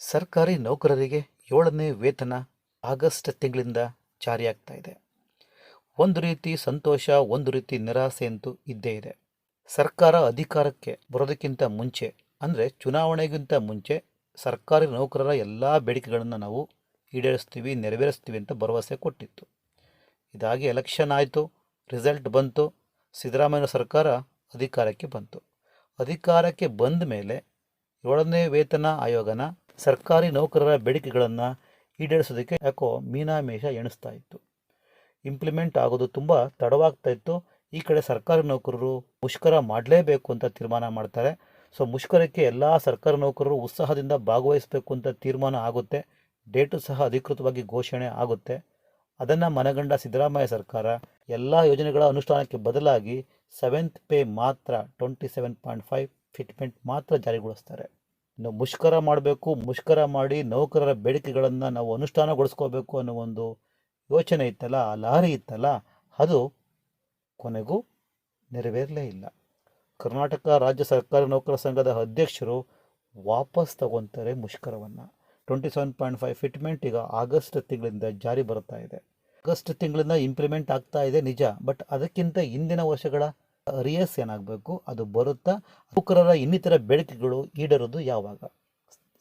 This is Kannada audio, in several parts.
ಸರ್ಕಾರಿ ನೌಕರರಿಗೆ ಏಳನೇ ವೇತನ ಆಗಸ್ಟ್ ತಿಂಗಳಿಂದ ಜಾರಿಯಾಗ್ತಾ ಇದೆ. ಒಂದು ರೀತಿ ಸಂತೋಷ, ಒಂದು ರೀತಿ ನಿರಾಸೆ ಅಂತೂ ಇದ್ದೇ ಇದೆ. ಸರ್ಕಾರ ಅಧಿಕಾರಕ್ಕೆ ಬರೋದಕ್ಕಿಂತ ಮುಂಚೆ, ಅಂದರೆ ಚುನಾವಣೆಗಿಂತ ಮುಂಚೆ ಸರ್ಕಾರಿ ನೌಕರರ ಎಲ್ಲ ಬೇಡಿಕೆಗಳನ್ನು ನಾವು ಈಡೇರಿಸ್ತೀವಿ, ನೆರವೇರಿಸ್ತೀವಿ ಅಂತ ಭರವಸೆ ಕೊಟ್ಟಿತ್ತು. ಇದಾಗಿ ಎಲೆಕ್ಷನ್ ಆಯಿತು, ರಿಸಲ್ಟ್ ಬಂತು, ಸಿದ್ದರಾಮಯ್ಯ ಸರ್ಕಾರ ಅಧಿಕಾರಕ್ಕೆ ಬಂತು. ಅಧಿಕಾರಕ್ಕೆ ಬಂದ ಮೇಲೆ ಏಳನೇ ವೇತನ ಆಯೋಗನ ಸರ್ಕಾರಿ ನೌಕರರ ಬೇಡಿಕೆಗಳನ್ನು ಈಡೇರಿಸೋದಕ್ಕೆ ಯಾಕೋ ಮೀನಾಮೇಷ ಎಣಿಸ್ತಾ ಇತ್ತು. ಇಂಪ್ಲಿಮೆಂಟ್ ಆಗೋದು ತುಂಬ ತಡವಾಗ್ತಾ ಇತ್ತು. ಈ ಕಡೆ ಸರ್ಕಾರಿ ನೌಕರರು ಮುಷ್ಕರ ಮಾಡಲೇಬೇಕು ಅಂತ ತೀರ್ಮಾನ ಮಾಡ್ತಾರೆ. ಸೊ ಮುಷ್ಕರಕ್ಕೆ ಎಲ್ಲ ಸರ್ಕಾರಿ ನೌಕರರು ಉತ್ಸಾಹದಿಂದ ಭಾಗವಹಿಸಬೇಕು ಅಂತ ತೀರ್ಮಾನ ಆಗುತ್ತೆ. ಡೇಟು ಸಹ ಅಧಿಕೃತವಾಗಿ ಘೋಷಣೆ ಆಗುತ್ತೆ. ಅದನ್ನು ಮನಗಂಡ ಸಿದ್ದರಾಮಯ್ಯ ಸರ್ಕಾರ ಎಲ್ಲ ಯೋಜನೆಗಳ ಅನುಷ್ಠಾನಕ್ಕೆ ಬದಲಾಗಿ ಸೆವೆಂತ್ ಪೇ ಮಾತ್ರ twenty seven point five fitment ಮಾತ್ರ ಜಾರಿಗೊಳಿಸ್ತಾರೆ. ಇನ್ನು ಮುಷ್ಕರ ಮಾಡಬೇಕು, ಮುಷ್ಕರ ಮಾಡಿ ನೌಕರರ ಬೇಡಿಕೆಗಳನ್ನು ನಾವು ಅನುಷ್ಠಾನಗೊಳಿಸ್ಕೋಬೇಕು ಅನ್ನೋ ಒಂದು ಯೋಚನೆ ಇತ್ತಲ್ಲ, ಆ ಲಾರಿ ಇತ್ತಲ್ಲ, ಅದು ಕೊನೆಗೂ ನೆರವೇರಲೇ ಇಲ್ಲ. ಕರ್ನಾಟಕ ರಾಜ್ಯ ಸರ್ಕಾರಿ ನೌಕರ ಸಂಘದ ಅಧ್ಯಕ್ಷರು ವಾಪಸ್ ತಗೊತಾರೆ ಮುಷ್ಕರವನ್ನು. Twenty seven point five fitment ಈಗ ಆಗಸ್ಟ್ ತಿಂಗಳಿಂದ ಜಾರಿ ಬರ್ತಾ ಇದೆ. ಆಗಸ್ಟ್ ತಿಂಗಳಿಂದ ಇಂಪ್ಲಿಮೆಂಟ್ ಆಗ್ತಾ ಇದೆ ನಿಜ ಬಟ್ ಅದಕ್ಕಿಂತ ಹಿಂದಿನ ವರ್ಷಗಳ ರಿಯಸ್ ಏನಾಗಬೇಕು? ಅದು ಬರುತ್ತಾ? ನೌಕರರ ಇನ್ನಿತರ ಬೇಡಿಕೆಗಳು ಈಡೇರೋದು ಯಾವಾಗ?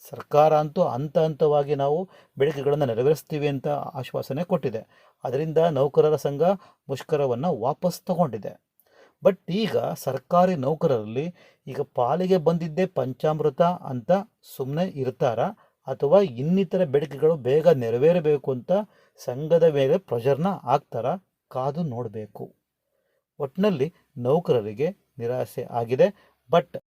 ಸರ್ಕಾರ ಅಂತೂ ಹಂತ ಹಂತವಾಗಿ ನಾವು ಬೇಡಿಕೆಗಳನ್ನು ನೆರವೇರಿಸ್ತೀವಿ ಅಂತ ಆಶ್ವಾಸನೆ ಕೊಟ್ಟಿದೆ. ಅದರಿಂದ ನೌಕರರ ಸಂಘ ಮುಷ್ಕರವನ್ನು ವಾಪಸ್ ತಗೊಂಡಿದೆ. ಬಟ್ ಈಗ ಸರ್ಕಾರಿ ನೌಕರರಲ್ಲಿ ಈಗ ಪಾಲಿಗೆ ಬಂದಿದ್ದೇ ಪಂಚಾಮೃತ ಅಂತ ಸುಮ್ಮನೆ ಇರ್ತಾರಾ? ಅಥವಾ ಇನ್ನಿತರ ಬೇಡಿಕೆಗಳು ಬೇಗ ನೆರವೇರಬೇಕು ಅಂತ ಸಂಘದ ಮೇಲೆ ಪ್ರೆಷರ್ನ ಹಾಕ್ತಾರ? ಕಾದು ನೋಡಬೇಕು. ಒಟ್ಟಿನಲ್ಲಿ ನೌಕರರಿಗೆ ನಿರಾಸೆ ಆಗಿದೆ. ಬಟ್